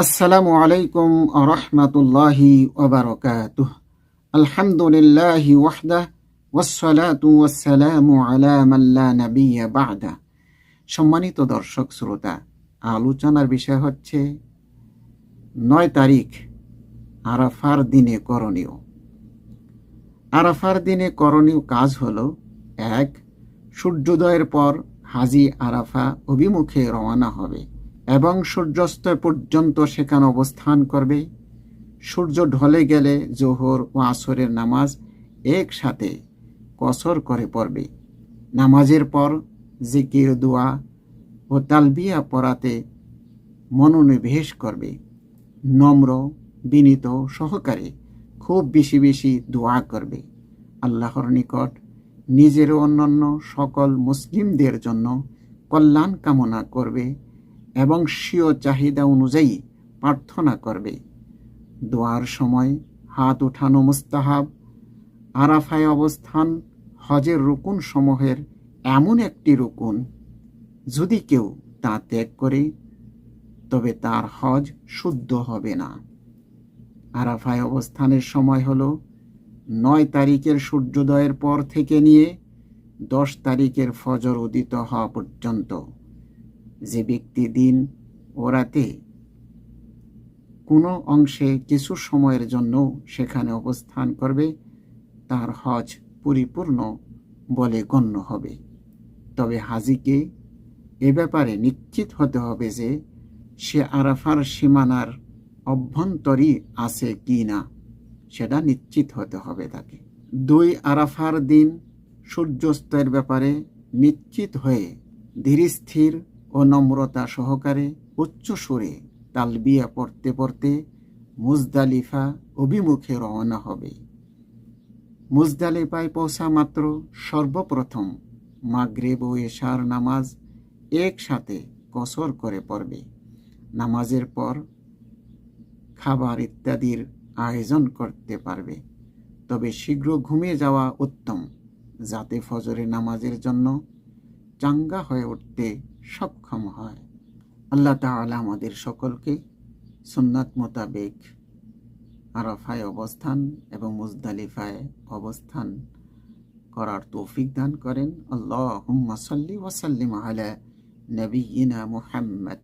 আসসালামু আলাইকুম আরহামাতুল্লাহি ওবারকাতুহ আলহামদুলিল্লাহি ওয়াহদাহ ওয়াসসালাতু ওয়াসসালামু আলা মান লা নাবিয়্যা বা'দা। সম্মানিত দর্শক, শ্রোতা, আলোচনার বিষয় হচ্ছে নয় তারিখ আরাফার দিনে করণীয়। আরাফার দিনে করণীয় কাজ হল, এক, সূর্যোদয়ের পর হাজি আরাফা অভিমুখে রওনা হবে। এবং সূর্যাস্ত পর্যন্ত সেখানে অবস্থান করবে। সূর্য ঢলে গেলে জোহর ও আসরের নামাজ একসাথে কসর করে পড়বে। নামাজের পর জিকির, দোয়া ও তালবিয়া পড়াতে মনোনিবেশ করবে। নম্র, বিনীত সহকারে খুব বেশি বেশি দোয়া করবে। আল্লাহর নিকট নিজের অন্যান্য সকল মুসলিমদের জন্য কল্যাণ কামনা করবে। এবং স্বীয় চাহিদা অনুযায়ী প্রার্থনা করবে। দোয়ার সময় হাত ওঠানো মুস্তাহাব, আরাফায় অবস্থান, হজের রুকুন সমূহের এমন একটি রুকুন। যদি কেউ তা ত্যাগ করে, তবে তার হজ শুদ্ধ হবে না। আরাফায় অবস্থানের সময় হলো নয় তারিখের সূর্যোদয়ের পর থেকে নিয়ে দশ তারিখের ফজর উদিত হওয়া পর্যন্ত। যে ব্যক্তি দিন ও রাতে কোনো অংশে কিছু সময়ের জন্য সেখানে অবস্থান করবে, তার হজ পরিপূর্ণ বলে গণ্য হবে। তবে হাজিকে এ ব্যাপারে নিশ্চিত হতে হবে যে সে আরাফার সীমানার অভ্যন্তরই আছে কি না, সেটা নিশ্চিত হতে হবে তাকে। দুই আরাফার দিন সূর্যাস্তের ব্যাপারে নিশ্চিত হয়ে ধীরস্থির ও নম্রতা সহকারে উচ্চ সুরে তালবিয়া পড়তে পড়তে মুজদালিফা অভিমুখে রওনা হবে। মুজদালিফায় পৌঁছা মাত্র সর্বপ্রথম মাগরেব ও এশার নামাজ একসাথে কসর করে পড়বে। নামাজের পর খাবার ইত্যাদির আয়োজন করতে পারবে। তবে শীঘ্র ঘুমিয়ে যাওয়া উত্তম, যাতে ফজরের নামাজের জন্য চাঙ্গা হয়ে উঠতে সক্ষম হয়। আল্লাহ তালা আমাদের সকলকে সুন্নাত মোতাবেক আরফায় অবস্থান এবং মুজদালিফায় অবস্থান করার তৌফিক দান করেন। আল্লাহ সাল্লি ওয়াসাল্লিম আলা নবীনা মুহাম্মদ।